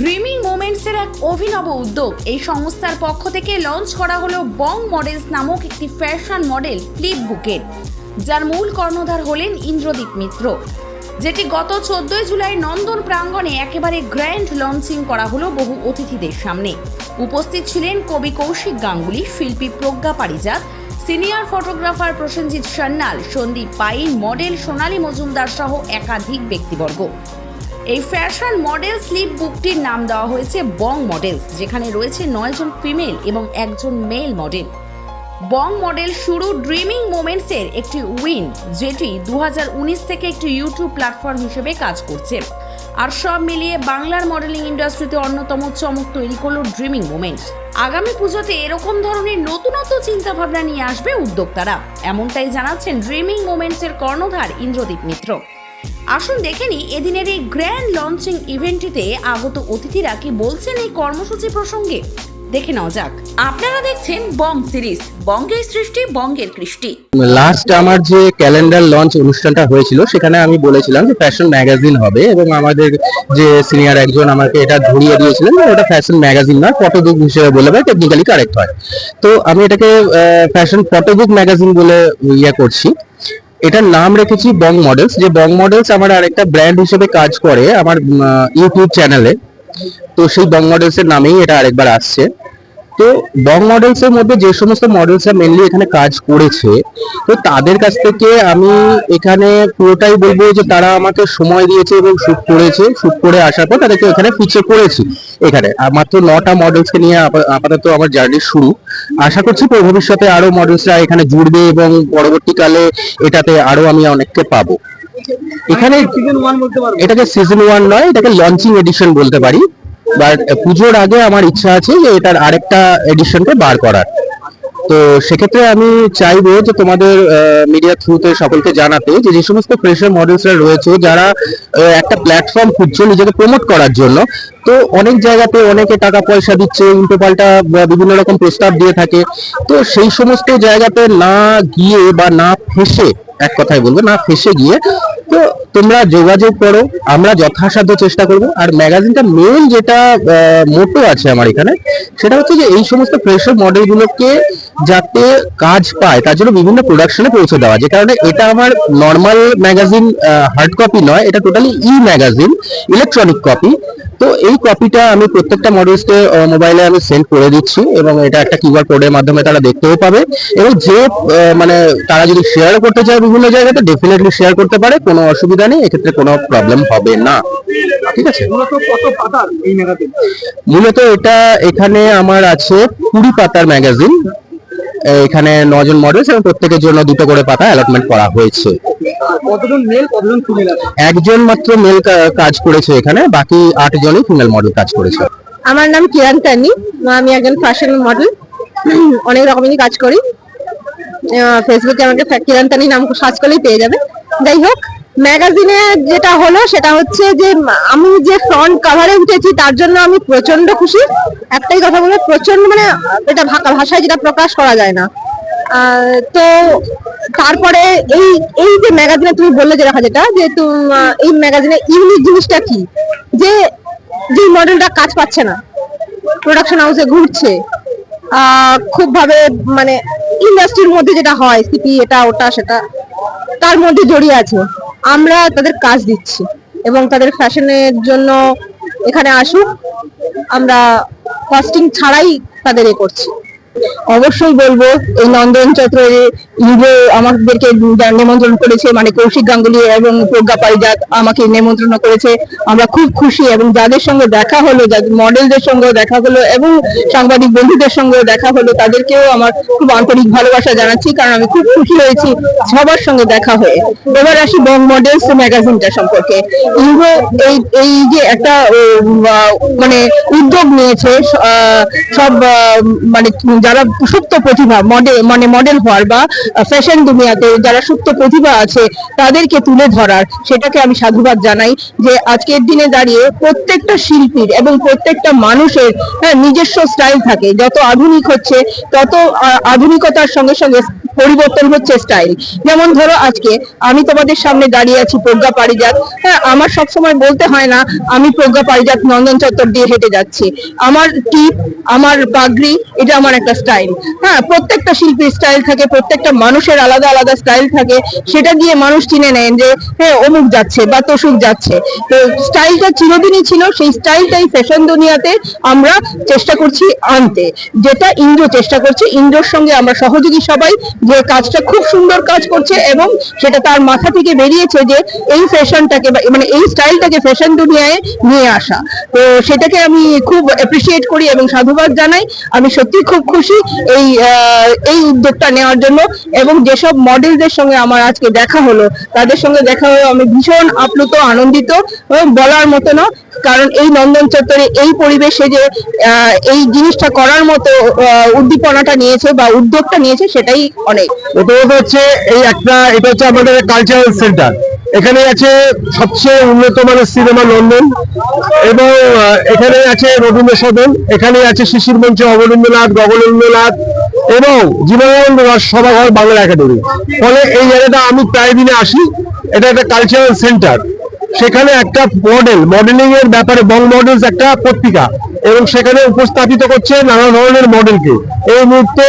Dreaming মোমেন্টসের এক অভিনব উদ্যোগ। এই সংস্থার পক্ষ থেকে লঞ্চ করা হলো বং মডেলস নামক একটি ফ্যাশন মডেল ফ্লিপ বুকের যার মূল কর্ণধার হলেন ইন্দ্রদীপ মিত্র, যেটি গত চোদ্দই জুলাই নন্দন প্রাঙ্গণে একেবারে গ্র্যান্ড লঞ্চিং করা হলো বহু অতিথিদের সামনে। উপস্থিত ছিলেন কবি কৌশিক গাঙ্গুলি, শিল্পী Pragya Parijat senior photographer Prasenjit Sanyal, Sandip Pain model Sonali Majumdar সহ একাধিক ব্যক্তিবর্গ। এই ফ্যাশন মডেল স্লিপ বুকটির নাম দেওয়া হয়েছে বং মডেলস যেখানে রয়েছে নয়জন ফিমেল এবং একজন মেল মডেল বং মডেল শুরু ড্রিমিং মোমেন্টসের একটি উইন যেটি দু হাজার উনিশ থেকে একটি ইউটিউব প্ল্যাটফর্ম হিসেবে কাজ করছে। আর সব মিলিয়ে বাংলার মডেলিং ইন্ডাস্ট্রিতে অন্যতম চমক তৈরি করল ড্রিমিং মোমেন্টস আগামী পুজোতে এরকম ধরনের নতুনত্ব চিন্তাভাবনা নিয়ে আসবে উদ্যোক্তারা। এমনটাই জানাচ্ছেন ড্রিমিং মোমেন্টসের কর্ণধার ইন্দ্রদীপ মিত্র। আসুন দেখে নিই, এদিনের এই গ্র্যান্ড লঞ্চিং ইভেন্টটিতে আগত অতিথিরা কি বলছেন এই কর্মসূচি প্রসঙ্গে? দেখে নেওয়া যাক। আপনারা দেখছেন বং সিরিজ, বঙ্গের সৃষ্টি, বঙ্গের কৃষ্টি। লাস্ট আমার যে ক্যালেন্ডার লঞ্চ অনুষ্ঠানটা হয়েছিল, সেখানে আমি বলেছিলাম যে ফ্যাশন ম্যাগাজিন হবে এবং আমাদের যে সিনিয়র একজন আমাকে এটা ধরিয়ে দিয়েছিলেন ওটা ফ্যাশন ম্যাগাজিন নয় ফটোবুক হিসেবে বলে বা টেকনিক্যালি কারেক্ট হয়। তো আমি এটাকে ফ্যাশন ফটোবুক ম্যাগাজিন বলে ইয়ে করছি। এটার নাম রেখেছি বং মডেলস যে বং মডেলস আমার আরেকটা ব্র্যান্ড হিসেবে কাজ করে আমার ইউটিউব চ্যানেলে তো সেই বং মডেলস এর নামেই এটা আরেকবার আসছে। তো ডং মডেলস এর মধ্যে যে সমস্ত মডেলস মেনলি এখানে কাজ করেছে তো তাদের কাছ থেকে আমি এখানে পুরোটাই বলব যে তারা আমাকে সময় দিয়েছে এবং শুট করেছে। শুট করে আসার পর তাদেরকে এখানে ফিচে করেছি এখানে। মাত্র নটা মডেলস কে নিয়ে আপা- আপাতত আমার জার্নি শুরু। আশা করছি ভবিষ্যতে আরও মডেলসরা এখানে জুড়বে এবং পরবর্তীকালে এটাতে আরও আমি অনেককে পাবো। এখানে এটাকে সিজন ওয়ান নয় এটাকে লঞ্চিং এডিশন বলতে পারি। বাট পুজোর আগে আমার ইচ্ছা আছে যে এটার আরেকটা এডিশনকে বার করার। তো সেক্ষেত্রে আমি চাইব যে তোমাদের মিডিয়া থ্রুতে সকলকে জানাতে যে যে সমস্ত ফ্রেশার মডেলসরা রয়েছে, যারা একটা প্ল্যাটফর্ম খুঁজছে নিজেকে প্রমোট করার জন্য, তো অনেক জায়গাতে অনেকে টাকা পয়সা দিচ্ছে, উল্টো পাল্টা বিভিন্ন রকম প্রস্তাব দিয়ে থাকে। তো সেই সমস্ত জায়গাতে না গিয়ে বা না ফেসে, এক কথায় বলব, না ফেসে গিয়ে, তো তোমরা যোগাযোগ করো, আমরা যথাসাধ্য চেষ্টা করব। আর ম্যাগাজিনটা মেন যেটা মোটো আছে আমার এখানে, সেটা হচ্ছে যে এই সমস্ত ফ্রেশার মডেলগুলোকে যাতে কাজ পায়, তার জন্য বিভিন্ন প্রোডাকশনে পৌঁছে দেওয়া। যে কারণে এটা আমার নর্মাল ম্যাগাজিন হার্ড কপি নয়, এটা totally e magazine electronic copy তো এই কপিটা আমি প্রত্যেকটা মডেলসকে মোবাইলে আমি সেন্ড করে দিচ্ছি এবং এটা একটা কিউআর কোডের মাধ্যমে তারা দেখতেও পাবে। এবং যে মানে তারা যদি শেয়ার করতে চায় বিভিন্ন জায়গাতে ডেফিনেটলি শেয়ার করতে পারে, কোনো অসুবিধা নেই এক্ষেত্রে কোনো প্রবলেম হবে না। ঠিক আছে? মূলত কত পাতার এই ম্যাগাজিন মূলত এটা এখানে আমার আছে কুড়ি পাতার ম্যাগাজিন এখানে নজন মডেলস এবং প্রত্যেকের জন্য দুটো করে পাতা অ্যালটমেন্ট করা হয়েছে। কতজন মেল কতজন ফিমেল আছে? একজন মাত্র মেল কাজ করেছে এখানে বাকি আট জনই ফিমেল মডেল কাজ করেছে। আমার নাম কিরণ তানি। আমি একজন ফ্যাশন মডেল অনেক রকমেরই কাজ করি। ফেসবুকে আমাকে কিরণ তানি নাম সার্চ করলেই পেয়ে যাবে। যাই হোক ম্যাগাজিনে যেটা হলো, সেটা হচ্ছে যে আমি যে ফ্রন্ট কাভারে উঠেছি, তার জন্য আমি প্রচণ্ড খুশি। একটাই কথা বলব প্রচণ্ড মানে এটা ভাষায় যেটা প্রকাশ করা যায় না। তো তারপরে এই এই যে ম্যাগাজিনে তুমি বললে যে দেখা যেটা, যে এই ম্যাগাজিনে ইউনিক জিনিসটা কি? যে যে মডেলটা কাজ পাচ্ছে না প্রোডাকশন হাউসে ঘুরছে খুব ভাবে মানে ইন্ডাস্ট্রির মধ্যে যেটা হয় সিপি এটা, ওটা, সেটা, তার মধ্যে জড়িয়ে আছে। আমরা তাদের কাজ দিচ্ছি এবং তাদের ফ্যাশনের জন্য এখানে আসুক। আমরা কস্টিং ছাড়াই তাদের এ করছি। অবশ্যই বলব, এই নন্দন চত্র ইউরো আমাদেরকে নিমন্ত্রণ করেছে মানে কৌশিক গাঙ্গুলি এবং প্রজ্ঞা পারিজাত আমাকে নিমন্ত্রণ করেছে। আমরা খুব খুশি এবং যাদের সঙ্গে দেখা হলো, যাদের মডেলদের সঙ্গে দেখা হলো এবং সাংবাদিক বন্ধুদের সঙ্গে দেখা হলো, তাদেরকেও আমার খুব আন্তরিক ভালোবাসা জানাচ্ছি, কারণ আমি খুব খুশি হয়েছি সবার সঙ্গে দেখা হয়ে। এবার আসি বং মডেলস ম্যাগাজিনটা সম্পর্কে। ইউরো এই এই যে একটা মানে উদ্যোগ নিয়েছে সব মানে যারা সুপ্ত প্রতিভা মডেল মানে মডেল হওয়ার বা ফ্যাশন দুনিয়াতে যারা সুপ্ত প্রতিভা আছে তাদেরকে তুলে ধরার সেটাকে আমি সাধুবাদ জানাই যে আজকের দিনে দাঁড়িয়ে প্রত্যেকটা শিল্পীর এবং প্রত্যেকটা মানুষের হ্যাঁ, নিজস্ব স্টাইল থাকে। যত আধুনিক হচ্ছে তত আধুনিকতার সঙ্গে সঙ্গে পরিবর্তন হচ্ছে স্টাইল যেমন ধরো আজকে আমি তোমাদের সামনে দাঁড়িয়ে আছি প্রজ্ঞা পারিজাত। হ্যাঁ আমার সবসময় বলতে হয় না আমি প্রজ্ঞা পারিজাত নন্দন চত্বর দিয়ে হেঁটে যাচ্ছি। আমার টিপ আমার পাগড়ি এটা আমার একটা স্টাইল হ্যাঁ প্রত্যেকটা শিল্পীর স্টাইল থাকে, প্রত্যেকটা মানুষের আলাদা আলাদা স্টাইল থাকে। সেটা দিয়ে মানুষ চিনে নেন যে হ্যাঁ অমুক যাচ্ছে বা তসুক যাচ্ছে। তো স্টাইলটা চিরদিনই ছিল, সেই স্টাইলটাই ফ্যাশন দুনিয়াতে আমরা চেষ্টা করছি আনতে। যেটা ইন্দ্র চেষ্টা করছে, ইন্দ্রর সঙ্গে আমরা সহযোগী সবাই যে কাজটা খুব সুন্দর কাজ করছে এবং সেটা তার মাথা থেকে বেরিয়েছে যে এই ফ্যাশনটাকে মানে এই স্টাইলটাকে ফ্যাশন দুনিয়ায় নিয়ে আসা। তো সেটাকে আমি খুব অ্যাপ্রিসিয়েট করি এবং সাধুবাদ জানাই। আমি সত্যি খুব খুশি এই এই উদ্যোগটা নেওয়ার জন্য এবং যেসব মডেলদের সঙ্গে আমার আজকে দেখা হলো, তাদের সঙ্গে দেখা হয়ে আমি ভীষণ আপ্লুত, আনন্দিত বলার মতো না, কারণ এই নন্দন চত্বরে এই পরিবেশে যে এই জিনিসটা করার মতো উদ্দীপনাটা নিয়েছে বা উদ্যোগটা নিয়েছে সেটাই অনেক। হচ্ছে এই একটা, এটা হচ্ছে আমাদের কালচারাল সেন্টার এখানে আছে সবচেয়ে উন্নত মানের সিনেমা লন্ডন এবং এখানে আছে রবীন্দ্র সদন এখানে আছে শিশির মঞ্চ অবনীন্দ্রনাথ, গগনেন্দ্রনাথ এবং জীবনানন্দ সভাঘর বাংলা একাডেমি। ফলে এই জায়গাটা আমি প্রায় দিনে আসি। এটা একটা কালচারাল সেন্টার সেখানে একটা মডেল মডেলিং এর ব্যাপারে বং মডেলস একটা পত্রিকা এবং সেখানে উপস্থাপিত করছে নানা ধরনের মডেলকে এই মুহূর্তে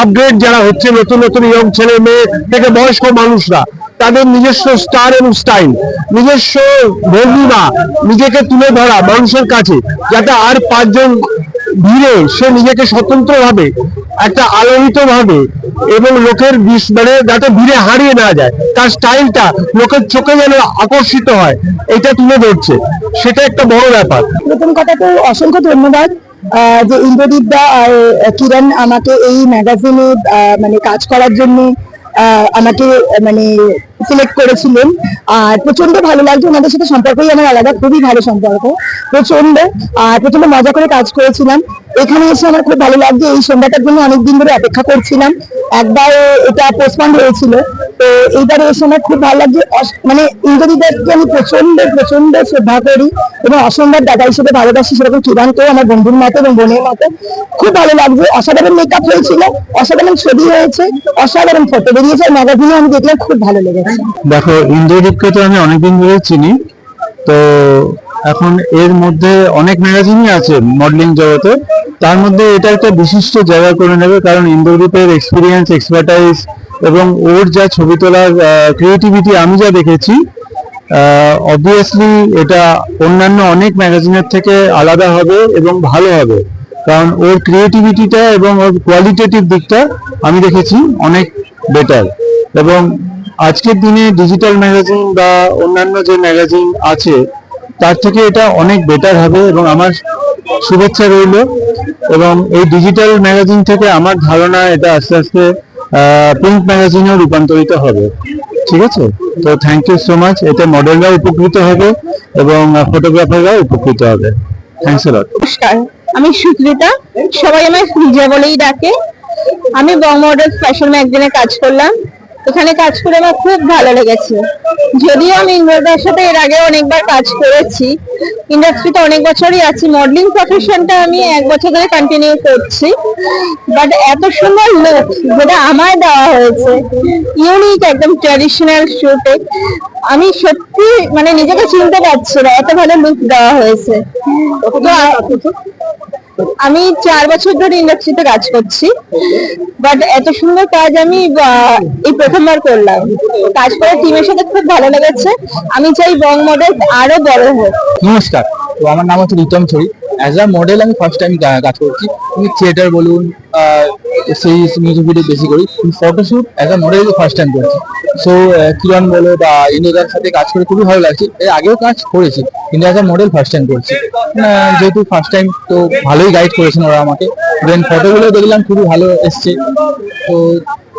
আপগ্রেড যারা হচ্ছে, নতুন নতুন ইয়ং ছেলে, মেয়ে থেকে বয়স্ক মানুষরা তাদের নিজস্ব স্টার এবং স্টাইল নিজস্ব ভঙ্গিমা নিজেকে তুলে ধরা মানুষের কাছে, যাতে আর পাঁচজন ভিড়ে সে নিজেকে স্বতন্ত্র ভাবে একটা আলোড়িত ভাবে এবং লোকের বিষ- মানে যাতে ভিড়ে হারিয়ে না যায়, তার স্টাইলটা লোকের চোখে যেন আকর্ষিত হয়, এটা তুলে ধরছে। সেটা একটা বড় ব্যাপার। প্রথম কথা তো অসংখ্য ধন্যবাদ। যে ইন্দ্রদীপ দা আর কিরণ আমাকে এই ম্যাগাজিনে মানে কাজ করার জন্য আমাকে মানে সিলেক্ট করেছিলেন। আর প্রচণ্ড ভালো লাগছে ওনাদের সাথে সম্পর্কই আমার আলাদা, খুবই ভালো সম্পর্ক। প্রচণ্ড, আর প্রচণ্ড মজা করে কাজ করেছিলাম। এখানে এসে আমার খুব ভালো লাগছে, এই সন্ধ্যাটার জন্য অনেকদিন ধরে অপেক্ষা করছিলাম। একবার এটা পোস্টপন্ড হয়েছিল। তো এইবারে এসে আমার খুব ভালো লাগছে। মানে ইন্দ্রদীপকে আমি প্রচণ্ড প্রচণ্ড শ্রদ্ধা করি এবং অসম্ভব দাদা হিসেবে ভালোবাসি সেরকম চূড়ান্ত আমার বন্ধুর মতো এবং বোনের মতো। খুব ভালো লাগছে। অসাধারণ মেকআপ হয়েছিল, অসাধারণ ছবি হয়েছে, অসাধারণ ফটো বেরিয়েছে ম্যাগাজিনে আমি দেখলাম, খুব ভালো লেগেছে। দেখো ইন্দ্রদীপকে তো আমি অনেকদিন ধরে চিনি, তো এখন এর মধ্যে অনেক ম্যাগাজিনই আছে মডেলিং জগতে। তার মধ্যে এটা একটা বিশিষ্ট জায়গা করে নেবে, কারণ ইন্দ্রদীপের এক্সপিরিয়েন্স এক্সপার্টাইজ এবং ওর যা ছবি তোলার ক্রিয়েটিভিটি আমি যা দেখেছি অবভিয়াসলি এটা অন্যান্য অনেক ম্যাগাজিনের থেকে আলাদা হবে এবং ভালো হবে। কারণ ওর ক্রিয়েটিভিটিটা এবং ওর কোয়ালিটেটিভ দিকটা আমি দেখেছি অনেক বেটার এবং আজকের দিনে ডিজিটাল ম্যাগাজিন বা অন্যান্য যে ম্যাগাজিন আছে তার থেকে এটা অনেক বেটার হবে এবং আমার শুভেচ্ছা রইল এবং এই ডিজিটাল ম্যাগাজিন থেকে আমার ধারণা এটা আস্তে আস্তে প্রিন্ট ম্যাগাজিনেও রূপান্তরিত হবে। ঠিক আছে? তো থ্যাংক ইউ সো মাচ এতে মডেলরাও উপকৃত হবে এবং ফটোগ্রাফাররাও উপকৃত হবে। থ্যাংকস লট নমস্কার। আমি সুকৃতা সবাই আমায় ফ্রিজা বলেই ডাকে। আমি বং মডেল ফ্যাশন ম্যাগাজিনে কাজ করলাম। এখানে কাজ করে আমার খুব ভালো লেগেছে। যদিও আমি ইন্দ্রদার সাথে এর আগে অনেকবার কাজ করেছি ইন্ডাস্ট্রিতে অনেক বছরই আছি মডেলিং প্রফেশনটা আমি এক বছর ধরে কন্টিনিউ করছি বাট এত সুন্দর লুক যেটা আমায় দেওয়া হয়েছে ইউনিক একদম ট্র্যাডিশনাল শুটে আমি সত্যি মানে নিজেকে চিনতে পারছি না এত ভালো লুক দেওয়া হয়েছে। আমি চার বছর ধরে ইন্ডাস্ট্রিতে কাজ করছি বাট এত সুন্দর কাজ আমি এই প্রথমবার করলাম। কাজ করে টিমের সাথে খুব ভালো লেগেছে। আমি চাই বং মডেল আরও বড় হোক। নমস্কার, তো আমার নাম হচ্ছে Ritam Chhori as a model আমি ফার্স্ট টাইম কাজ করছি। আমি থিয়েটার বলুন সেই মিউজিক ভিডিও বেশি করি। Photoshoot as a model first time করছি। সো কিরণ বলো বা ইন্দ্রদার সাথে কাজ করে খুবই ভালো লাগছে। এর আগেও কাজ করেছি অ্যাজ মডেল ফার্স্ট টাইম করছি। যেহেতু ফার্স্ট টাইম তো ভালোই গাইড করেছেন ওরা আমাকে। দেন ফটোগুলো দেখলাম খুবই ভালো এসছে। তো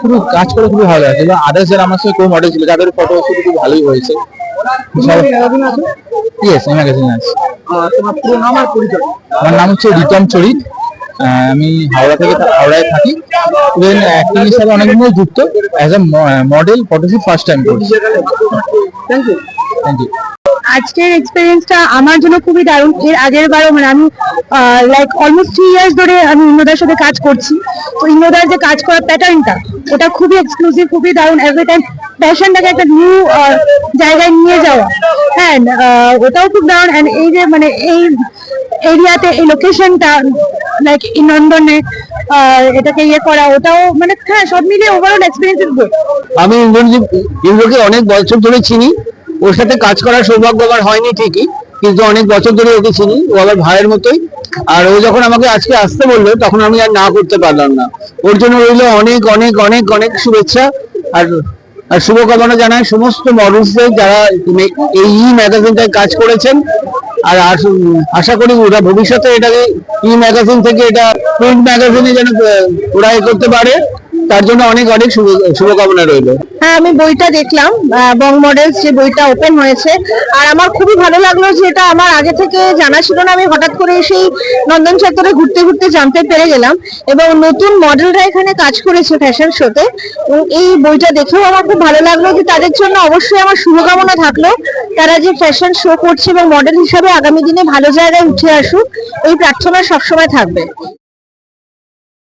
খুবই কাজ করে খুবই ভালো লাগছে। এবং আদার্স যারা আমার সঙ্গে কো মডেল ছিল তাদের ফটো শুট খুব ভালোই হয়েছে। ইয়েস ম্যাগাজিন আছে। নাম আমার নাম হচ্ছে রিতম চরিত। আমি হাওড়া থেকে হাওড়ায় থাকি। ইভেন অ্যাক্টিং হিসাবে অনেক দিনই যুক্ত as a model photoshoot first time করছি। থ্যাংক ইউ থ্যাংক ইউ আজকের এক্সপিরিয়েন্সটা আমার জন্য খুবই দারুণ। এর আগের বারও মানে আমি লাইক অলমোস্ট থ্রি ইয়ার্স ধরে আমি ইন্দ্রদার সাথে কাজ করছি। তো ইন্দ্রদার যে কাজ করার প্যাটার্নটা ওটা খুবই এক্সক্লুসিভ খুবই দারুণ। এভরি টাইম ফ্যাশনটাকে একটা নিউ জায়গায় নিয়ে যাওয়া। হ্যাঁ আহ, ওটাও খুব দারুণ। অ্যান্ড এই যে মানে এই এরিয়াতে এই লোকেশনটা লাইক ইন এটাকে ইয়ে করা, ওটাও মানে হ্যাঁ সব মিলিয়ে ওভারঅল এক্সপিরিয়েন্স ইজ গুড আমি ইন্দ্রকে অনেক বছর ধরে চিনি। ওর সাথে কাজ করার সৌভাগ্য আমার হয়নি ঠিকই, কিন্তু অনেক বছর ধরে ওকে চিনি, ও আমার ভাইয়ের মতোই। আর ও যখন আমাকে আজকে আসতে বলল, তখন আমি আর না করতে পারলাম না। ওর জন্য রইল অনেক অনেক অনেক অনেক শুভেচ্ছা আর আর শুভকামনা জানাই সমস্ত মডেলসদের যারা এই ম্যাগাজিনটায় কাজ করেছেন। আর আশা করি ওরা ভবিষ্যতে এটাকে ই ম্যাগাজিন থেকে এটা প্রিন্ট ম্যাগাজিনে যেন ওরা করতে পারে। তার জন্য অনেক অনেক শুভ- শুভকামনা রইল। হ্যাঁ আমি বইটা দেখলাম বং মডেলস যে বইটা ওপেন হয়েছে। আর আমার খুবই ভালো লাগল যে এটা আমার আগে থেকে জানা ছিল না, আমি হঠাৎ করে সেই নন্দন চত্বরে ঘুরতে ঘুরতে জানতে পেরে গেলাম। এবং নতুন মডেলরা এখানে কাজ করেছে ফ্যাশন শোতে এবং এই বইটা দেখেও আমার খুব ভালো লাগল যে তাদের জন্য অবশ্যই আমার শুভকামনা থাকল। তারা যে ফ্যাশন শো করছে এবং মডেল হিসাবে আগামী দিনে ভালো জায়গায় উঠে আসুক, এই প্রার্থনা সবসময় থাকবে।